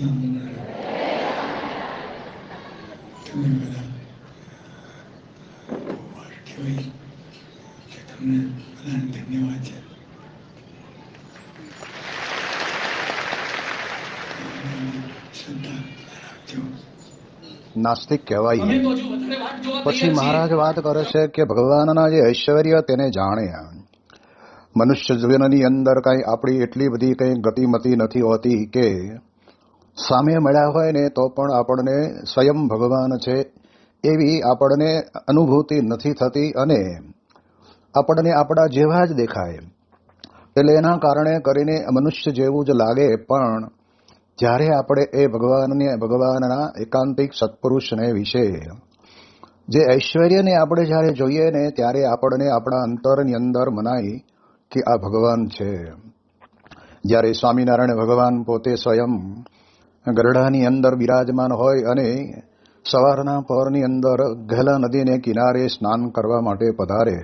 ધન્યવાદ છે નાસ્તિક કહેવાય પછી મહારાજ વાત કરે છે કે ભગવાનના જે ઐશ્વર્ય તેને જાણે. મનુષ્ય જીવનની અંદર કઈ આપણી એટલી બધી કઈ ગતિમતી નથી હોતી કે સામે મળ્યા હોય ને તો પણ આપણને સ્વયં ભગવાન છે એવી આપણને અનુભૂતિ નથી થતી અને આપણને આપણા જેવા જ દેખાય. એટલે એના કારણે કરીને મનુષ્ય જેવું જ લાગે પણ જ્યારે આપણે એ ભગવાનને, ભગવાનના એકાંતિક સત્પુરુષને વિશે જે ઐશ્વર્યને આપણે જ્યારે જોઈએ ને ત્યારે આપણને આપણા અંતરની અંદર મનાય કે આ ભગવાન છે. જ્યારે સ્વામિનારાયણ ભગવાન પોતે સ્વયં ગરડાની અંદર બિરાજમાન હોય અને સવારના પહોરની અંદર ઘેલા નદીને કિનારે સ્નાન કરવા માટે પધારે.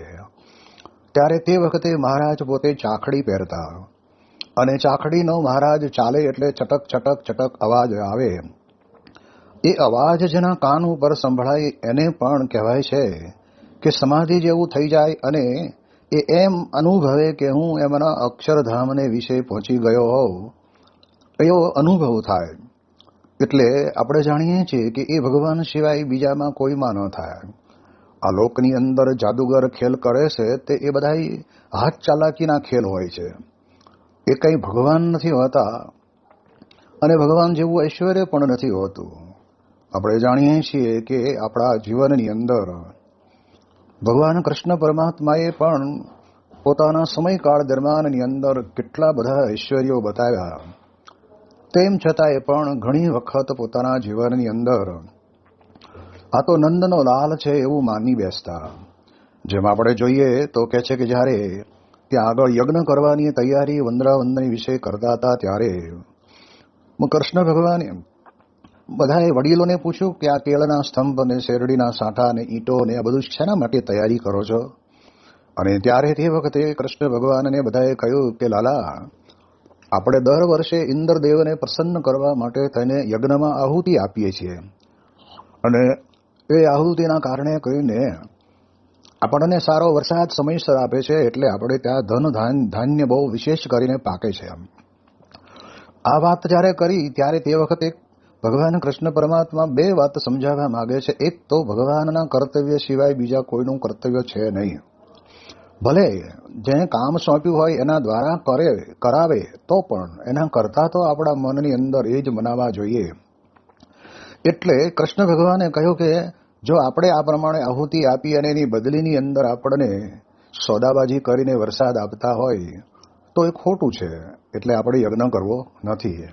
ત્યારે તે વખતે મહારાજ પોતે ચાખડી પહેરતા અને ચાખડીનો મહારાજ ચાલે એટલે ચટક ચટક ચટક અવાજ આવે. એ અવાજ જેના કાન ઉપર સંભળાય એને પણ કહેવાય છે કે સમાધિ જેવું થઈ જાય અને એ એમ અનુભવે કે હું એમના અક્ષરધામને વિશે પહોંચી ગયો હોઉં. એવો અનુભવ થાય. એટલે આપણે જાણીએ છીએ કે એ ભગવાન સિવાય બીજામાં કોઈમાં ન થાય. આ લોકની અંદર જાદુગર ખેલ કરે છે તે એ બધા હાથ ચાલાકીના ખેલ હોય છે. એ કંઈ ભગવાન નથી હોતા અને ભગવાન જેવું ઐશ્વર્ય પણ નથી હોતું. આપણે જાણીએ છીએ કે આપણા જીવનની અંદર ભગવાન કૃષ્ણ પરમાત્માએ પણ પોતાના સમયકાળ દરમિયાનની અંદર કેટલા બધા ઐશ્વર્યો બતાવ્યા. તેમ છતાંય પણ ઘણી વખત પોતાના જીવનની અંદર આ તો નંદનો લાલ છે એવું માની બેસતા. જેમ આપણે જોઈએ તો કે છે કે જ્યારે ત્યાં આગળ યજ્ઞ કરવાની તૈયારી વંદરાવંદની વિશે કરતા હતા ત્યારે કૃષ્ણ ભગવાને બધાએ વડીલોને પૂછ્યું કે આ કેળના સ્તંભ અને શેરડીના સાંઠા અને ઈંટો ને આ બધું શેના માટે તૈયારી કરો છો? અને ત્યારે તે વખતે કૃષ્ણ ભગવાનને બધાએ કહ્યું કે લાલા આપણે દર વર્ષે ઇન્દ્રદેવને પ્રસન્ન કરવા માટે તેને યજ્ઞમાં આહુતિ આપીએ છીએ. અને એ આહુતિના કારણે કહીને આપણને સારો વરસાદ સમયસર આપે છે એટલે આપણે ત્યાં ધન ધાન, ધાન્ય બહુ વિશેષ કરીને પાકે છે આ વાત જ્યારે કરી ત્યારે તે વખતે ભગવાન કૃષ્ણ પરમાત્મા બે વાત સમજાવવા માગે છે. એક તો ભગવાનના કર્તવ્ય સિવાય બીજા કોઈનું કર્તવ્ય છે નહીં. ભલે જેને કામ સોંપ્યું હોય એના દ્વારા કરે, કરાવે, તો પણ એના કરતા તો આપણા મનની અંદર એ જ મનાવવા જોઈએ. એટલે કૃષ્ણ ભગવાને કહ્યું કે, જો આપણે આ પ્રમાણે આહુતિ આપી અને એની બદલીની અંદર આપણને સોદાબાજી કરીને વરસાદ આપતા હોય, તો એ ખોટું છે. એટલે આપણે યજ્ઞ કરવો નથી.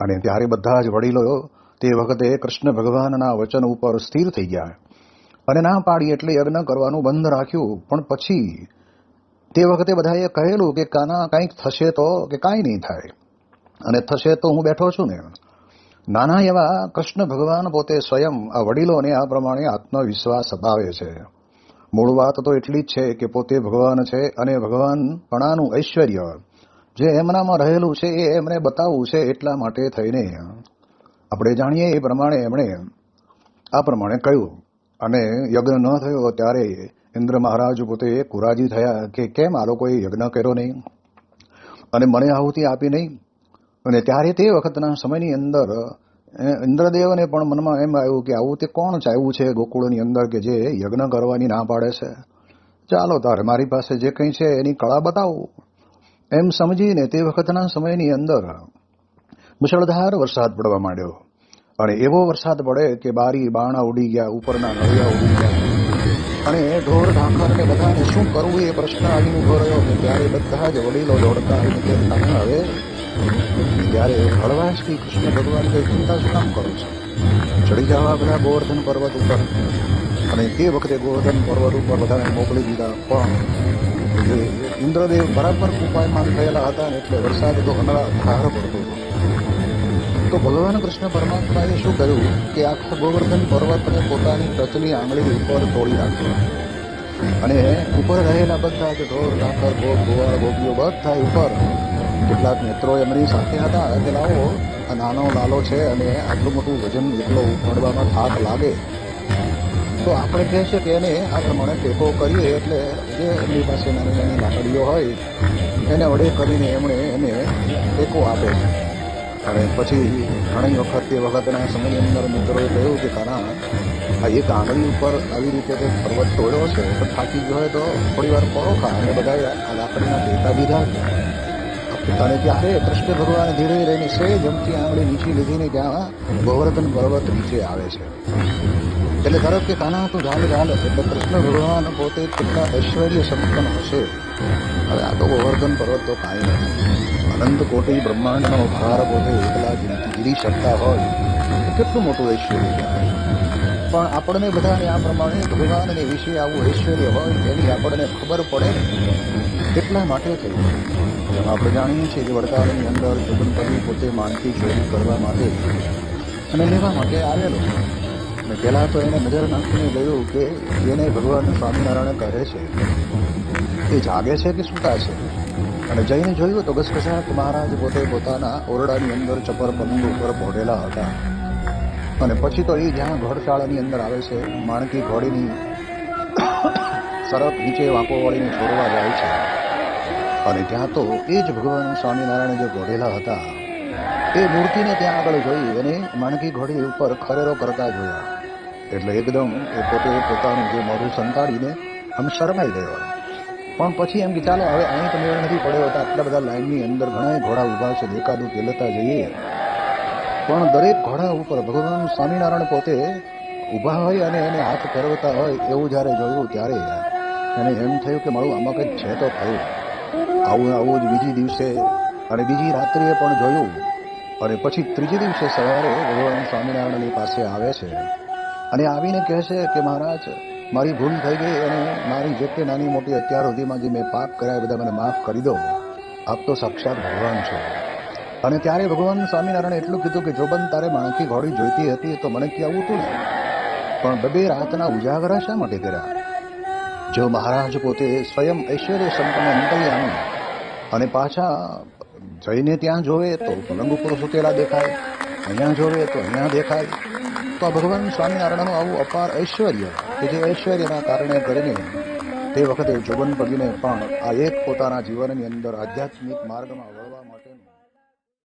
અને ત્યારે બધા જ વડીલો તે વખતે કૃષ્ણ ભગવાનના વચન ઉપર સ્થિર થઈ ગયા. અને ના પાડી એટલે યજ્ઞ કરવાનું બંધ રાખ્યું. પણ પછી તે વખતે બધાએ કહેલું કે કાના કંઈક થશે તો કે કાંઈ નહીં થાય. અને થશે તો હું બેઠો છું ને. નાના એવા કૃષ્ણ ભગવાન પોતે સ્વયં આ વડીલોને આ પ્રમાણે આત્મવિશ્વાસ અપાવે છે. મૂળ વાત તો એટલી જ છે કે પોતે ભગવાન છે અને ભગવાનપણાનું ઐશ્વર્ય જે એમનામાં રહેલું છે એ એમણે બતાવવું છે એટલા માટે થઈને. આપણે જાણીએ એ પ્રમાણે એમણે આ પ્રમાણે કહ્યું. અને યજ્ઞ ન થયો ત્યારે ઇન્દ્ર મહારાજ પોતે કુરાજી થયા કે કેમ આ લોકોએ યજ્ઞ કર્યો નહીં? અને મને આહુતિ આપી નહીં? અને ત્યારે તે વખતના સમયની અંદર ઇન્દ્રદેવને પણ મનમાં એમ આવ્યું કે આવું તે કોણ ચાવ્યું છે ગોકુળની અંદર કે જે યજ્ઞ કરવાની ના પાડે છે? ચાલો તારે, મારી પાસે જે કંઈ છે એની કળા બતાવું. એમ સમજીને તે વખતના સમયની અંદર મુશળધાર વરસાદ પડવા માંડ્યો. અને એવો વરસાદ પડે કે બારી બાણા ઉડી ગયા, ઉપરના નળિયા ઉડી ગયા. અને ઢોર ઢાંખરને બધાને શું કરવું એ પ્રશ્ન આવીને ઊભો રહ્યો અને ત્યારે બધા જ વડીલો દોડતા આવીને કે તમે હવે ત્યારે હળવાશથી કૃષ્ણ ભગવાન કઈ ચિંતા શું કામ કરો છો? ચડી જવા બધા ગોવર્ધન પર્વત ઉપર. અને તે વખતે ગોવર્ધન પર્વત ઉપર બધાને મોકલી દીધા. પણ ઇન્દ્રદેવ બરાબર કૃપાયમાન થયેલા હતા ને એટલે વરસાદ તો અનરા ધાર પડતો હતો. તો ભગવાન કૃષ્ણ પરમાત્માએ શું કર્યું કે આખા ગોવર્ધન પર્વતને પોતાની ટચની આંગળી ઉપર તોડી નાખ્યો. અને ઉપર રહેલા બધા જ ઢોર ઢાંકર ગોપ, ગોવાળ, ગોપીઓ બધા ઉપર કેટલાક મિત્રો એમની સાથે હતા. કે લાવો, આ નાનો લાલો છે અને આટલું મોટું વજન એકલો ઉપાડવામાં થાક લાગે. તો આપણે કહે છે કે એને આ પ્રમાણે ટેકો કરીએ એટલે જે એમની પાસે નાની નાની લાકડીઓ હોય, એને વડે કરીને એમણે એને ટેકો આપે છે. અને પછી ઘણી વખત તે વખતના સમયની અંદર મિત્રોએ કહ્યું કે, કાના, આ એક આંગળી ઉપર આવી રીતે તે પર્વત તોડ્યો છે, તો થાકી ગયો હોય તો થોડી વાર પરો ખા. અને બધા લાકડીના ટેકા દીધા. અને ત્યારે કૃષ્ણ ભગવાન ધીરે રહીને સે જમતી આંગળી નીચી લીધીને ત્યાં ગોવર્ધન પર્વત નીચે આવે છે. એટલે ધારો કે, કાના, તું ચાલ ચાલ એટલે કૃષ્ણ ભગવાન પોતે કેટલા ઐશ્વર્ય સંપન્ન હશે. હવે આ તો ગોવર્ધન પર્વત તો કાંઈ નથી. અનંત કોટી બ્રહ્માંડનો ભાર પોતે એકલા ગીરી શકતા હોય કેટલું મોટું ઐશ્વર્ય પણ આપણને બધાને આ પ્રમાણે ભગવાનને વિશે આવું ઐશ્વર્ય હોય એની આપણને ખબર પડે એટલા માટે થયું આપણે જાણીએ છીએ કે વડતાલની અંદર જગનપતિ પોતે માનતી ચોરી કરવા માટે અને લેવા માટે આવેલો. અને પહેલાં તો એને નજર નાખીને કહ્યું કે એને ભગવાન સ્વામિનારાયણ કહે છે, એ જાગે છે કે સૂતા છે? અને જઈને જોયું તો ગસગસાટ મહારાજ પોતે પોતાના ઓરડાની અંદર ચપર પલંગ ઉપર પોઢેલા હતા. અને પછી તો એ જ્યાં ઘોડશાળાની અંદર આવે છે, માણકી ઘોડીની સરફ નીચે વાંકો વાળીને છોડવા જાય છે. અને ત્યાં તો એ જ ભગવાન સ્વામિનારાયણ જે ઘોડેલા હતા, એ મૂર્તિને ત્યાં આગળ જોઈ અને માણકી ઘોડી ઉપર ખરેરો કરતા જોયા. એટલે એકદમ એ પોતે પોતાનું જે મોઢું સંતાડીને આમ શરમાઈ ગયો. પણ પછી એમ કે ચાલો, હવે અહીં તમે નથી પડ્યો. હતા આટલા બધા લાઈનની અંદર ઘણા ઘોડા ઊભા છે, દેખાતું પેલતા જઈએ. પણ દરેક ઘોડા ઉપર ભગવાન સ્વામિનારાયણ પોતે ઊભા હોય અને એને હાથ ફેરવતા હોય એવું જ્યારે જોયું ત્યારે એને એમ થયું કે મારું આમાં કંઈક છે તો થયું. આવું આવું જ બીજી દિવસે અને બીજી રાત્રિએ પણ જોયું. અને પછી ત્રીજે દિવસે સવારે ભગવાન સ્વામિનારાયણની પાસે આવે છે. અને આવીને કહે છે કે મહારાજ મારી ભૂલ થઈ ગઈ અને મારી જેટલી નાની મોટી અત્યાર સુધીમાં જે મેં પાપ કર્યા બધા મને માફ કરી દો. આપ તો સાક્ષાત ભગવાન છો. અને ત્યારે ભગવાન સ્વામિનારાયણ એટલું કીધું કે જોબન તારે માણકી ઘોડી જોઈતી હતી તો મને કહેવું હતું ને? પણ બબે રાતના ઉજાગરા શા માટે કર્યા? જો મહારાજ પોતે સ્વયં ઐશ્વર્ય સંપન્ન અંતર્યામી અને પાછા જઈને ત્યાં જોવે તો પલંગ ઉપર સુતેલા દેખાય, અહીંયા જોવે તો અહીંયા દેખાય તો આ ભગવાન સ્વામિનારાયણનું આવું અપાર ઐશ્વર્ય કે જે ઐશ્વર્યના કારણે કરીને તે વખતે જોબન પગીને પણ આ એક પોતાના જીવનની અંદર આધ્યાત્મિક માર્ગમાં